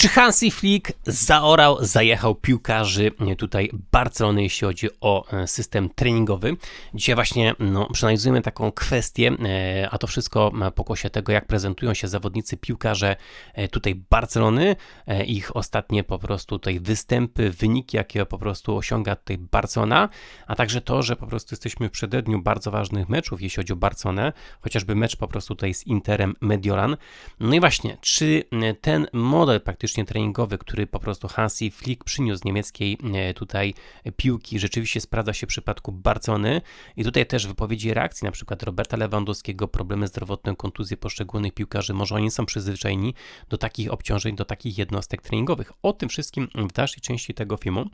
Czy Hansi Flick zaorał, zajechał piłkarzy tutaj Barcelony, jeśli chodzi o e, system treningowy? Dzisiaj właśnie no, przeanalizujemy taką kwestię, e, a to wszystko pokłosie tego, jak prezentują się zawodnicy piłkarze e, tutaj Barcelony, ich ostatnie po prostu tutaj występy, wyniki, jakie po prostu osiąga tutaj Barcelona, a także to, że po prostu jesteśmy w przededniu bardzo ważnych meczów, jeśli chodzi o Barcelonę, chociażby mecz po prostu tutaj z Interem Mediolan. No i właśnie, czy ten model praktycznie faktycznie treningowy, który po prostu Hansi Flick przyniósł z niemieckiej e, tutaj piłki, rzeczywiście sprawdza się w przypadku Barcony i tutaj też wypowiedzi reakcji, na przykład Roberta Lewandowskiego, problemy zdrowotne, kontuzje poszczególnych piłkarzy, może oni są przyzwyczajeni do takich obciążeń, do takich jednostek treningowych. O tym wszystkim w dalszej części tego filmu.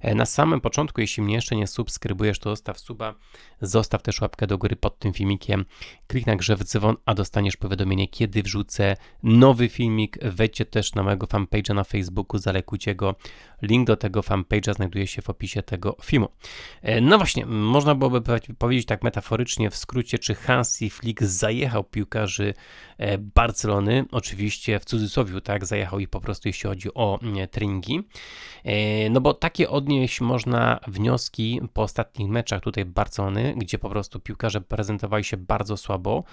E, na samym początku, jeśli mnie jeszcze nie subskrybujesz, to zostaw suba, zostaw też łapkę do góry pod tym filmikiem, klik na grze w dzwon, a dostaniesz powiadomienie, kiedy wrzucę nowy filmik. Wejdźcie też na mojego fanpage'a na Facebooku, zalekujcie go. Link do tego fanpage'a znajduje się w opisie tego filmu. E, no właśnie, można byłoby powiedzieć tak metaforycznie, w skrócie, czy Hansi Flick zajechał piłkarzy e, Barcelony, oczywiście w cudzysłowie, tak, zajechał ich po prostu, jeśli chodzi o treningi. E, no bo takie odnieść można wnioski po ostatnich meczach tutaj Barcelony, gdzie po prostu piłkarze prezentowali się bardzo słabo,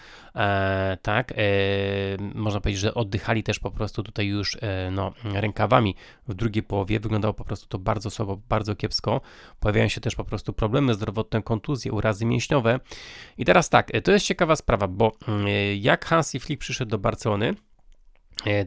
tak, można powiedzieć, że oddychali też po prostu tutaj już no, rękawami w drugiej połowie. Wyglądało po prostu to bardzo słabo, bardzo kiepsko. Pojawiają się też po prostu problemy zdrowotne, kontuzje, urazy mięśniowe. I teraz tak, to jest ciekawa sprawa, bo mm, jak Hansi Flick przyszedł do Barcelony,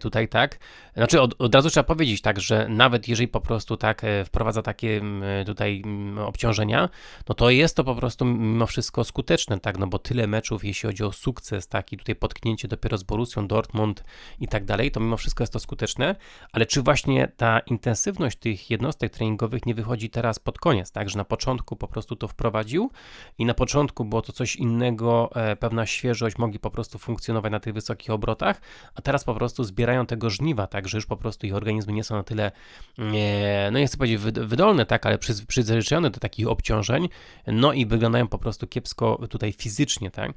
tutaj tak. Znaczy od, od, razu trzeba powiedzieć tak, że nawet jeżeli po prostu tak e, wprowadza takie e, tutaj obciążenia, no to jest to po prostu mimo wszystko skuteczne, tak, no bo tyle meczów, jeśli chodzi o sukces, taki tutaj potknięcie dopiero z Borussią Dortmund i tak dalej, to mimo wszystko jest to skuteczne, ale czy właśnie ta intensywność tych jednostek treningowych nie wychodzi teraz pod koniec, tak, że na początku po prostu to wprowadził i na początku było to coś innego, pewna świeżość, mogli po prostu funkcjonować na tych wysokich obrotach, a teraz po prostu zbierają tego żniwa, tak, że już po prostu ich organizmy nie są na tyle, nie, no nie chcę powiedzieć wydolne, tak, ale przyzwyczajone do takich obciążeń, no i wyglądają po prostu kiepsko tutaj fizycznie, tak.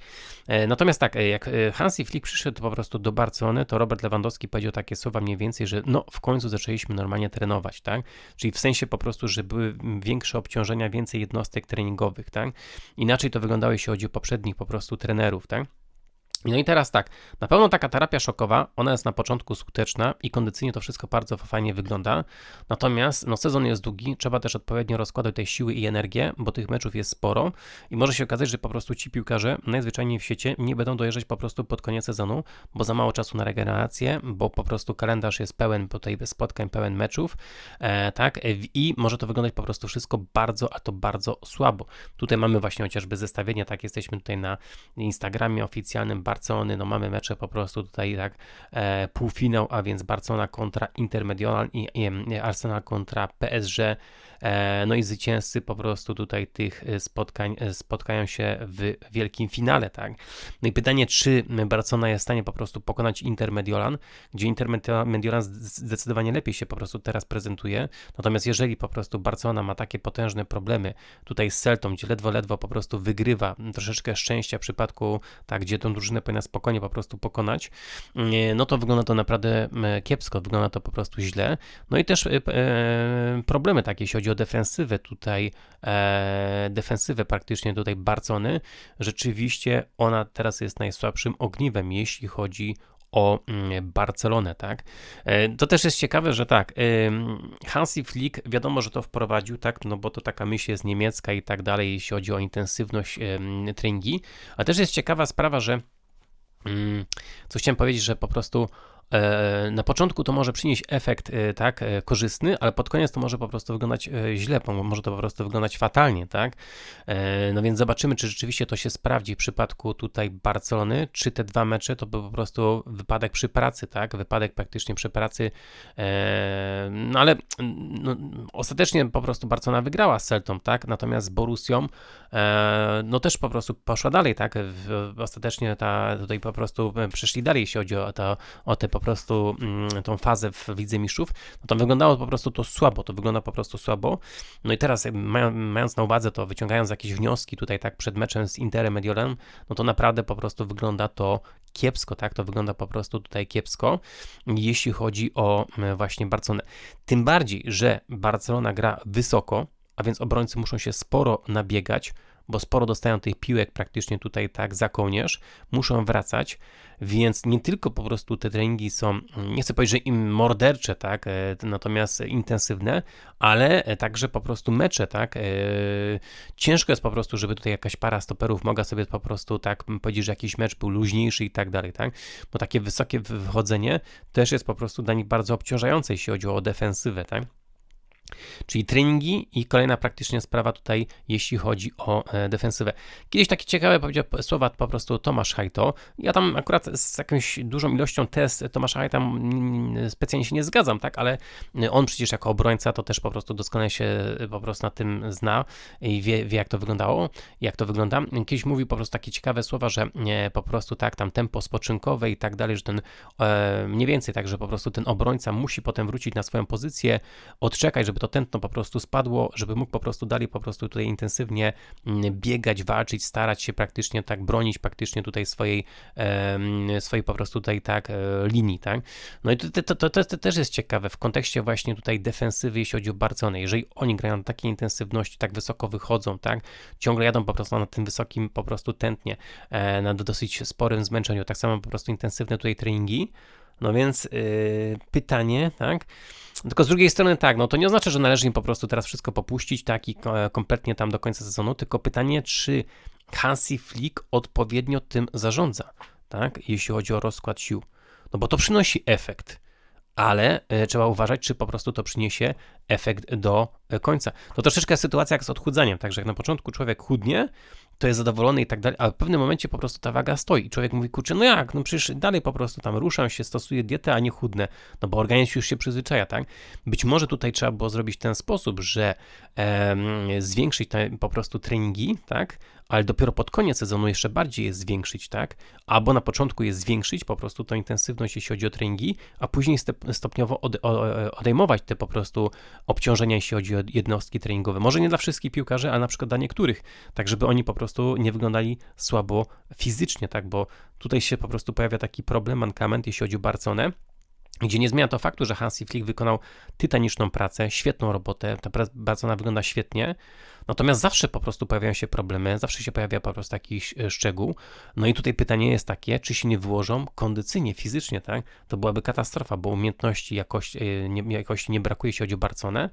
E, natomiast tak, e, jak e, Hansi Flick przyszedł po prostu do Barcelony, to Robert Lewandowski powiedział takie słowa mniej więcej, że no w końcu zaczęliśmy normalnie trenować, tak, czyli w sensie po prostu, że były większe obciążenia, więcej jednostek treningowych, tak. Inaczej to wyglądało, jeśli chodzi o poprzednich po prostu trenerów, tak. No i teraz tak, na pewno taka terapia szokowa, ona jest na początku skuteczna i kondycyjnie to wszystko bardzo fajnie wygląda. Natomiast no, sezon jest długi, trzeba też odpowiednio rozkładać tej siły i energię, bo tych meczów jest sporo i może się okazać, że po prostu ci piłkarze najzwyczajniej w świecie nie będą dojeżdżać po prostu pod koniec sezonu, bo za mało czasu na regenerację, bo po prostu kalendarz jest pełen tutaj spotkań, pełen meczów, e, tak, i może to wyglądać po prostu wszystko bardzo, a to bardzo słabo. Tutaj mamy właśnie chociażby zestawienie, tak, jesteśmy tutaj na Instagramie oficjalnym, Barcelony, no mamy mecze po prostu tutaj tak e, półfinał, a więc Barcelona kontra Intermedial i, i Arsenal kontra PSG, e, no i zwycięzcy po prostu tutaj tych e, spotkań e, spotkają się w wielkim finale, tak. No i pytanie, czy Barcelona jest w stanie po prostu pokonać Intermediolan, gdzie Intermediolan zdecydowanie lepiej się po prostu teraz prezentuje, natomiast jeżeli po prostu Barcelona ma takie potężne problemy tutaj z Celtą, gdzie ledwo, ledwo po prostu wygrywa, troszeczkę szczęścia w przypadku, tak, gdzie tą drużynę powinna spokojnie po prostu pokonać, no to wygląda to naprawdę kiepsko, wygląda to po prostu źle. No i też e, e, problemy takie, jeśli chodzi o defensywę tutaj, e, defensywę praktycznie tutaj Barcony, rzeczywiście ona teraz jest najsłabszym ogniwem, jeśli chodzi o mm, Barcelonę, tak? To też jest ciekawe, że tak, Hansi Flick wiadomo, że to wprowadził, tak, no bo to taka myśl jest niemiecka i tak dalej, jeśli chodzi o intensywność treningi, ale też jest ciekawa sprawa, że Mm, co chciałem powiedzieć, że po prostu E, na początku to może przynieść efekt e, tak e, korzystny, ale pod koniec to może po prostu wyglądać źle, może to po prostu wyglądać fatalnie, tak? No więc zobaczymy, czy rzeczywiście to się sprawdzi w przypadku tutaj Barcelony, czy te dwa mecze to był po prostu wypadek przy pracy, tak? Wypadek praktycznie przy pracy, no ale no, ostatecznie po prostu Barcelona wygrała z Celtą, tak? Natomiast z Borussią no też po prostu poszła dalej, tak? Ostatecznie ta, tutaj po prostu przeszli dalej, jeśli chodzi o, to, o te po prostu mm, tą fazę w Lidze Mistrzów, no to wyglądało po prostu to słabo, to wygląda po prostu słabo. No i teraz mając na uwadze to, wyciągając jakieś wnioski tutaj tak przed meczem z Interem Mediolem, no to naprawdę po prostu wygląda to kiepsko, tak? To wygląda po prostu tutaj kiepsko, jeśli chodzi o właśnie Barcelonę. Tym bardziej, że Barcelona gra wysoko, a więc obrońcy muszą się sporo nabiegać, bo sporo dostają tych piłek praktycznie tutaj tak za kołnierz, muszą wracać, więc nie tylko po prostu te treningi są, nie chcę powiedzieć, że im mordercze, tak, e, natomiast intensywne, ale także po prostu mecze, tak, e, ciężko jest po prostu, żeby tutaj jakaś para stoperów mogła sobie po prostu tak powiedzieć, że jakiś mecz był luźniejszy i tak dalej, tak, bo takie wysokie wychodzenie też jest po prostu dla nich bardzo obciążające, jeśli chodzi o defensywę, tak. Czyli treningi i kolejna praktycznie sprawa tutaj, jeśli chodzi o e, defensywę. Kiedyś takie ciekawe powiedział słowa po prostu Tomasz Hajto. Ja tam akurat z jakąś dużą ilością test Tomasza Hajta specjalnie się nie zgadzam, tak, ale on przecież jako obrońca to też po prostu doskonale się e, po prostu na tym zna i wie, wie jak to wyglądało, jak to wygląda. Kiedyś mówił po prostu takie ciekawe słowa, że po prostu tak, tam tempo spoczynkowe i tak dalej, że ten e, mniej więcej tak, że po prostu ten obrońca musi potem wrócić na swoją pozycję, odczekać, żeby żeby to tętno po prostu spadło, żeby mógł po prostu dalej po prostu tutaj intensywnie mm, biegać, walczyć, starać się praktycznie tak bronić praktycznie tutaj swojej, swojej po prostu tutaj tak e, linii, tak? No i to, to, to, to, też jest ciekawe w kontekście właśnie tutaj defensywy, jeśli chodzi o Barcelonę. Jeżeli oni grają na takiej intensywności, tak wysoko wychodzą, tak? Ciągle jadą po prostu na tym wysokim po prostu tętnie, e, na dosyć sporym zmęczeniu, tak samo po prostu intensywne tutaj treningi, no więc yy, pytanie, tak? Tylko z drugiej strony tak, no to nie oznacza, że należy im po prostu teraz wszystko popuścić, tak, i kompletnie tam do końca sezonu, tylko pytanie, czy Hansi Flick odpowiednio tym zarządza, tak, jeśli chodzi o rozkład sił. No bo to przynosi efekt, ale y, trzeba uważać, czy po prostu to przyniesie efekt do końca. To troszeczkę sytuacja jak z odchudzaniem, także jak na początku człowiek chudnie, to jest zadowolony i tak dalej, a w pewnym momencie po prostu ta waga stoi i człowiek mówi, kurczę, no jak, no przecież dalej po prostu tam ruszam się, stosuję dietę, a nie chudnę, no bo organizm już się przyzwyczaja, tak? Być może tutaj trzeba było zrobić w ten sposób, że e, zwiększyć te, po prostu treningi, tak? Ale dopiero pod koniec sezonu jeszcze bardziej je zwiększyć, tak? Albo na początku je zwiększyć po prostu tą intensywność, jeśli chodzi o treningi, a później stopniowo odejmować te po prostu obciążenia, jeśli chodzi o jednostki treningowe. Może nie dla wszystkich piłkarzy, ale na przykład dla niektórych, tak żeby oni po prostu nie wyglądali słabo fizycznie, tak, bo tutaj się po prostu pojawia taki problem, mankament, jeśli chodzi o Barconę, gdzie nie zmienia to faktu, że Hansi Flick wykonał tytaniczną pracę, świetną robotę, ta Barcelona wygląda świetnie, natomiast zawsze po prostu pojawiają się problemy, zawsze się pojawia po prostu jakiś e, szczegół, no i tutaj pytanie jest takie, czy się nie wyłożą kondycyjnie, fizycznie, tak? To byłaby katastrofa, bo umiejętności, jakości e, nie, jakości nie brakuje, jeśli chodzi o Barcelonę,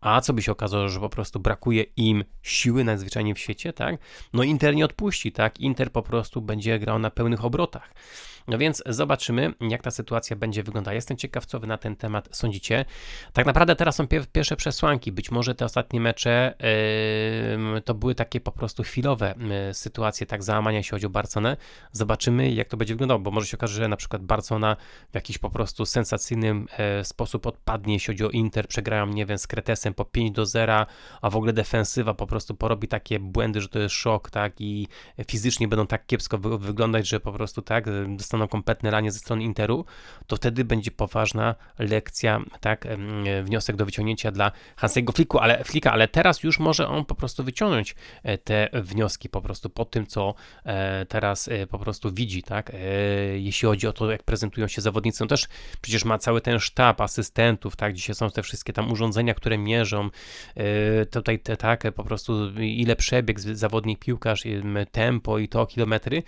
a co by się okazało, że po prostu brakuje im siły nadzwyczajnie w świecie, tak? No Inter nie odpuści, tak? Inter po prostu będzie grał na pełnych obrotach. No więc zobaczymy, jak ta sytuacja będzie wyglądała. Jestem ciekaw, co wy na ten temat sądzicie. Tak naprawdę teraz są pierwsze przesłanki. Być może te ostatnie mecze yy, to były takie po prostu chwilowe sytuacje, tak załamania się chodzi o Barcelonę. Zobaczymy, jak to będzie wyglądało, bo może się okaże, że na przykład Barcelona w jakiś po prostu sensacyjny yy, sposób odpadnie, jeśli chodzi o Inter, przegrają, nie wiem, z Kretesem po 5 do 0, a w ogóle defensywa po prostu porobi takie błędy, że to jest szok, tak, i fizycznie będą tak kiepsko wy wyglądać, że po prostu tak, dostaną dostaną kompletne ranie ze strony Interu, to wtedy będzie poważna lekcja, tak, wniosek do wyciągnięcia dla Hansego Flicku, ale, Flicka, ale teraz już może on po prostu wyciągnąć e, te wnioski po prostu po tym, co e, teraz e, po prostu widzi, tak, jeśli chodzi o to, jak prezentują się zawodnicy, no też przecież ma cały ten sztab asystentów, tak, dzisiaj są te wszystkie tam urządzenia, które mierzą tutaj te, tak, po prostu ile przebieg zawodnik, piłkarz, tempo i to, kilometry,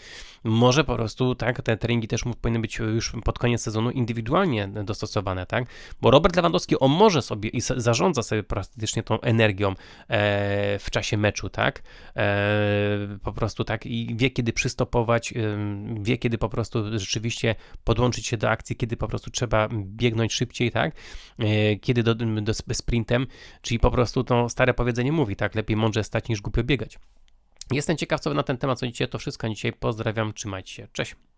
może po prostu, tak, te treningi treningi też powinny być już pod koniec sezonu indywidualnie dostosowane, tak? Bo Robert Lewandowski, on może sobie i zarządza sobie praktycznie tą energią e, w czasie meczu, tak? E, po prostu tak i wie, kiedy przystopować, wie, kiedy po prostu rzeczywiście podłączyć się do akcji, kiedy po prostu trzeba biegnąć szybciej, tak? E, kiedy do, do sprintem, czyli po prostu to stare powiedzenie mówi, tak? Lepiej mądrze stać niż głupio biegać. Jestem ciekaw, co na ten temat sądzicie. To wszystko dzisiaj. Pozdrawiam, trzymajcie się. Cześć.